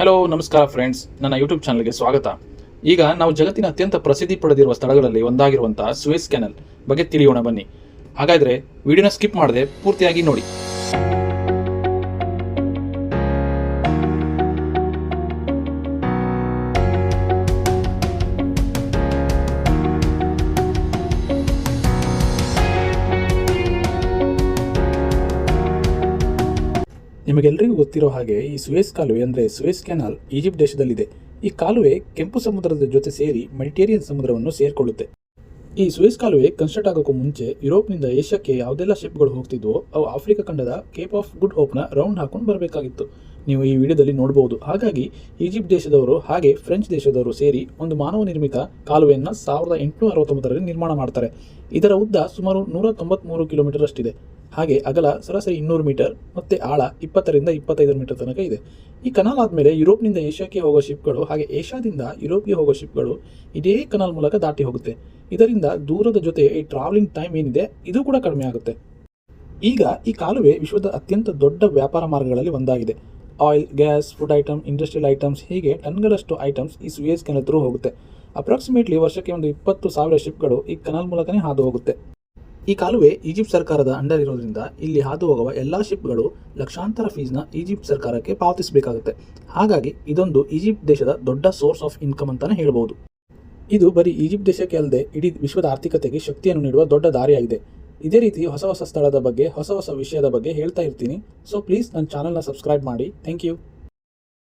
Hello ನಮಸ್ಕಾರ friends ನನ್ನ YouTube ಚಾನಲ್ಗೆ ಸ್ವಾಗತ. ಈಗ ನಾವು ಜಗತ್ತಿನ ಅತ್ಯಂತ ಪ್ರಸಿದ್ಧಿ ಪಡೆದಿರುವ ಸ್ಥಳಗಳಲ್ಲಿ ಒಂದಾಗಿರುವಂತಹ ಸ್ವೇಸ್ ಕ್ಯಾನಲ್ ಬಗ್ಗೆ ತಿಳಿಯೋಣ ಬನ್ನಿ. ಹಾಗಾದ್ರೆ ವಿಡಿಯೋನ ಸ್ಕಿಪ್ ಮಾಡದೆ ಪೂರ್ತಿಯಾಗಿ ನೋಡಿ. ನಿಮಗೆಲ್ಲರಿಗೂ ಗೊತ್ತಿರೋ ಹಾಗೆ ಈ ಸುವೇಸ್ ಕಾಲುವೆ ಅಂದರೆ ಸುವೇಸ್ ಕೆನಾಲ್ ಈಜಿಪ್ಟ್ ದೇಶದಲ್ಲಿದೆ. ಈ ಕಾಲುವೆ ಕೆಂಪು ಸಮುದ್ರದ ಜೊತೆ ಸೇರಿ ಮೆಡಿಟೇರಿಯನ್ ಸಮುದ್ರವನ್ನು ಸೇರಿಕೊಳ್ಳುತ್ತೆ. ಈ ಸುವೇಸ್ ಕಾಲುವೆ ಕನ್ಸ್ಟ್ರಕ್ಟ್ ಆಗೋಕ್ಕೂ ಮುಂಚೆ ಯುರೋಪ್ನಿಂದ ಏಷ್ಯಾಕ್ಕೆ ಯಾವುದೆಲ್ಲ ಶಿಪ್ಗಳು ಹೋಗ್ತಿದ್ವೋ ಅವು ಆಫ್ರಿಕಾ ಖಂಡದ ಕೇಪ್ ಆಫ್ ಗುಡ್ ಹೋಪ್ನ ರೌಂಡ್ ಹಾಕೊಂಡು ಬರಬೇಕಾಗಿತ್ತು. ನೀವು ಈ ವಿಡಿಯೋದಲ್ಲಿ ನೋಡಬಹುದು ಹಾಗಾಗಿ ಈಜಿಪ್ಟ್ ದೇಶದವರು ಹಾಗೆ ಫ್ರೆಂಚ್ ದೇಶದವರು ಸೇರಿ ಒಂದು ಮಾನವ ನಿರ್ಮಿತ ಕಾಲುವೆಯನ್ನು ಸಾವಿರದ ಎಂಟುನೂರ ಅರವತ್ತೊಂಬತ್ತರಲ್ಲಿ ನಿರ್ಮಾಣ ಮಾಡ್ತಾರೆ. ಇದರ ಉದ್ದ ಸುಮಾರು ನೂರ ತೊಂಬತ್ಮೂರು ಕಿಲೋಮೀಟರ್ ಅಷ್ಟಿದೆ ಹಾಗೆ ಅಗಲ ಸರಾಸರಿ ಇನ್ನೂರು ಮೀಟರ್ ಮತ್ತು ಆಳ ಇಪ್ಪತ್ತರಿಂದ ಇಪ್ಪತ್ತೈದು ಮೀಟರ್ ತನಕ ಇದೆ. ಈ ಕನಾಲ್ ಆದಮೇಲೆ ಯುರೋಪ್ನಿಂದ ಏಷ್ಯಾಕ್ಕೆ ಹೋಗೋ ಶಿಪ್ಗಳು ಹಾಗೆ ಏಷ್ಯಾದಿಂದ ಯುರೋಪ್ಗೆ ಹೋಗೋ ಶಿಪ್ಗಳು ಇದೇ ಕನಾಲ್ ಮೂಲಕ ದಾಟಿ ಹೋಗುತ್ತೆ. ಇದರಿಂದ ದೂರದ ಜೊತೆ ಈ ಟ್ರಾವೆಲಿಂಗ್ ಟೈಮ್ ಏನಿದೆ, ಇದು ಕೂಡ ಕಡಿಮೆ ಆಗುತ್ತೆ. ಈಗ ಈ ಕಾಲುವೆ ವಿಶ್ವದ ಅತ್ಯಂತ ದೊಡ್ಡ ವ್ಯಾಪಾರ ಮಾರ್ಗಗಳಲ್ಲಿ ಒಂದಾಗಿದೆ. Oil gas food item industrial items ಹೀಗೆ ಟನ್ಗಳಷ್ಟು ಐಟಮ್ಸ್ ಈ ಸುಯೇಸ್ ಕೆನಲ್ ಥ್ರೂ ಹೋಗುತ್ತೆ. ಅಪ್ರಾಕ್ಸಿಮೇಟ್ಲಿ ವರ್ಷಕ್ಕೆ ಒಂದು ಇಪ್ಪತ್ತು ಸಾವಿರ ಶಿಪ್ಗಳು ಈ ಕನಾಲ್ ಮೂಲಕನೇ ಹಾದು ಹೋಗುತ್ತೆ. ಈ ಕಾಲುವೆ ಈಜಿಪ್ಟ್ ಸರ್ಕಾರದ ಅಂಡರ್ ಇರೋದ್ರಿಂದ ಇಲ್ಲಿ ಹಾದು ಹೋಗುವ ಎಲ್ಲಾ ಶಿಪ್ಗಳು ಲಕ್ಷಾಂತರ ಫೀಸ್ನ ಈಜಿಪ್ಟ್ ಸರ್ಕಾರಕ್ಕೆ ಪಾವತಿಸಬೇಕಾಗುತ್ತೆ. ಹಾಗಾಗಿ ಇದೊಂದು ಈಜಿಪ್ಟ್ ದೇಶದ ದೊಡ್ಡ ಸೋರ್ಸ್ ಆಫ್ ಇನ್ಕಮ್ ಅಂತಾನೆ ಹೇಳ್ಬೋದು. ಇದು ಬರೀ ಈಜಿಪ್ಟ್ ದೇಶಕ್ಕೆ ಅಲ್ಲದೆ ಇಡೀ ವಿಶ್ವದ ಆರ್ಥಿಕತೆಗೆ ಶಕ್ತಿಯನ್ನು ನೀಡುವ ದೊಡ್ಡ ದಾರಿಯಾಗಿದೆ. ಇದೇ ರೀತಿ ಹೊಸ ಹೊಸ ಸ್ಥಳದ ಬಗ್ಗೆ, ಹೊಸ ಹೊಸ ವಿಷಯದ ಬಗ್ಗೆ ಹೇಳ್ತಾ ಇರ್ತೀನಿ. ಸೊ ಪ್ಲೀಸ್ ನನ್ನ ಚಾನಲ್ನ ಸಬ್ಸ್ಕ್ರೈಬ್ ಮಾಡಿ. Thank you